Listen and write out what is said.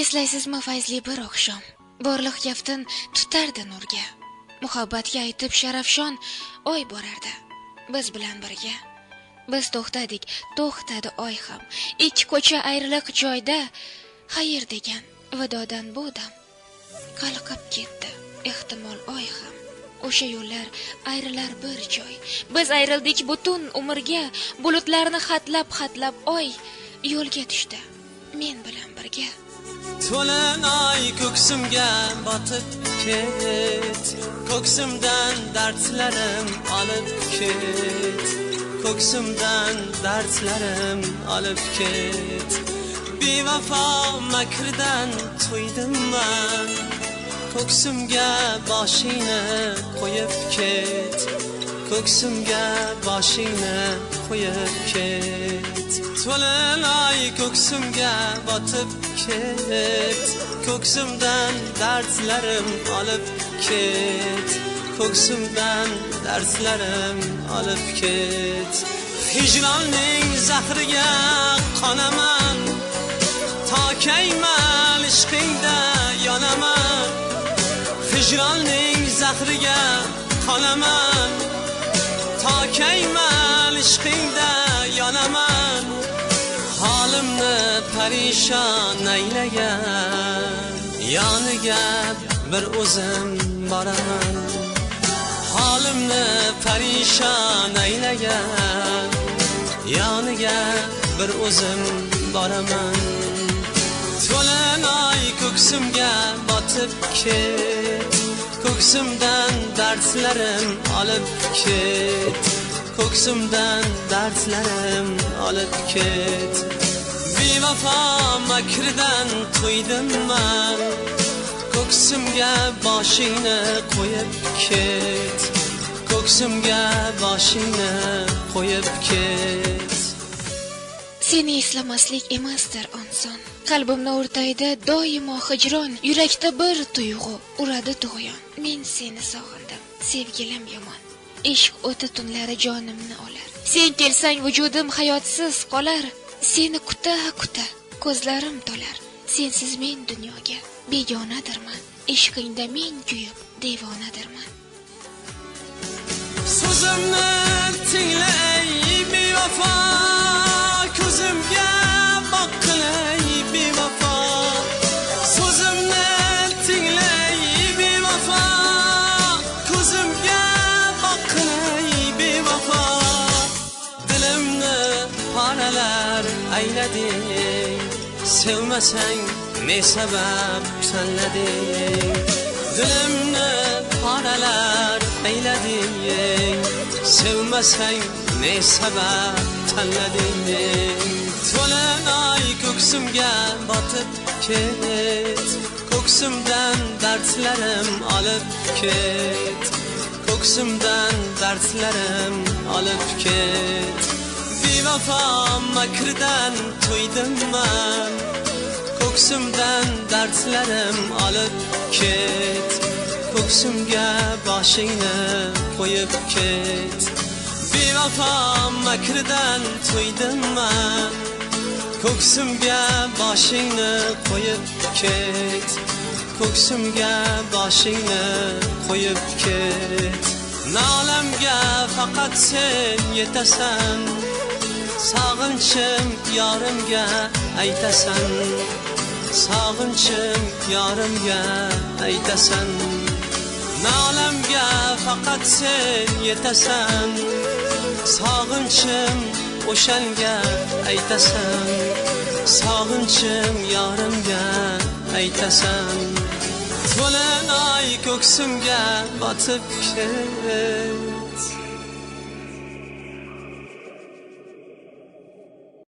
eslaysizmi fayzli bir oqshom. Borliq kaftin tutardi nurga. Muhabbatga aytib sharafshon oy borardi. Biz bilan birga. Biz to'xtadik to'xtadi oy ham. Ikki ko'cha ayriliq joyda xayr degan vidodan bu dam qalqib ketdi. Ehtimol oy ham. O'sha yo'llar ayrilar bir joy. Biz ayrildik butun umrga bulutlarni hatlab hatlab oy yo'lga tushdi. Men bilan birga. To'lin oy ko'ksimga botib ket. Ko'ksimdan dardlarim olib ket. Ko'ksimdan dardlarim olib ket. Bevafo makridan to'ydim man ko'ksimga boshingni qo'yib ket ko'ksimga boshingni qo'yib ket. To'lin ko'ksimga botib ket. Ko'ksimdan dardlarim olib ket. Ko'ksimdan dardlarim olib ket. Hijronning zahriga qonaman. Tokayman ishqingda yonaman. Hijronning zahriga qolaman parishon aylagan yoniga bir o'zim boraman holimni parishon aylagan yoniga bir o'zim boraman to'lanoy ko'ksimga botib ket ko'ksimdan darslarim olib ket ko'ksimdan darslarim olib ket bevafo makridan to'ydim man. Ko'ksimga boshingni qo'yib ket. Ko'ksimga boshingni qo'yib ket. Seni eslamaslik emasdir oson qalbimni o'rtaydi doimo hijron yurakda bir tuyg'u. Uradi tug'yon. Men seni sog'indim sevgilim yomon. Ishq o'ti tunlari jonimni olar. Sen kelsang vujudim hayotsiz qolar. Seni kuta kuta ko'zlarim to'lar. Sensiz men dunyoga begonadirman. Ishqingda men kuyib devonadirman. So'zimni tinglay bevafo ko'zimga boqqilay bevafo so'zimni tinglay bevafo ko'zimga boqqilay bevafo dilimni paralar aylading sevmasang ne sabab tanlading dilimni paralar aylading sevmasang ne sabab tanlading to'lin oy ko'ksimga botib ket ko'ksimdan dardlarim olib ket ko'ksimdan dardlarim olib ket bevafo makridan to'ydim man. Ko'ksimdan dardlarim olib ket. Ko'ksimga boshingni qo'yib ket. Bevafo makridan to'ydim man. Ko'ksimga boshingni qo'yib ket. Ko'ksimga boshingni qo'yib ket. Nolamga faqat sen yetasan. Sog'inchim yorimga aytasan. Sog'inchim yorimga aytasan. Nolamga faqat sen yetasan. Sog'inchim o'shanga aytasan. Sog'inchim yorimga aytasan. To'lin oy ko'ksimga botib ket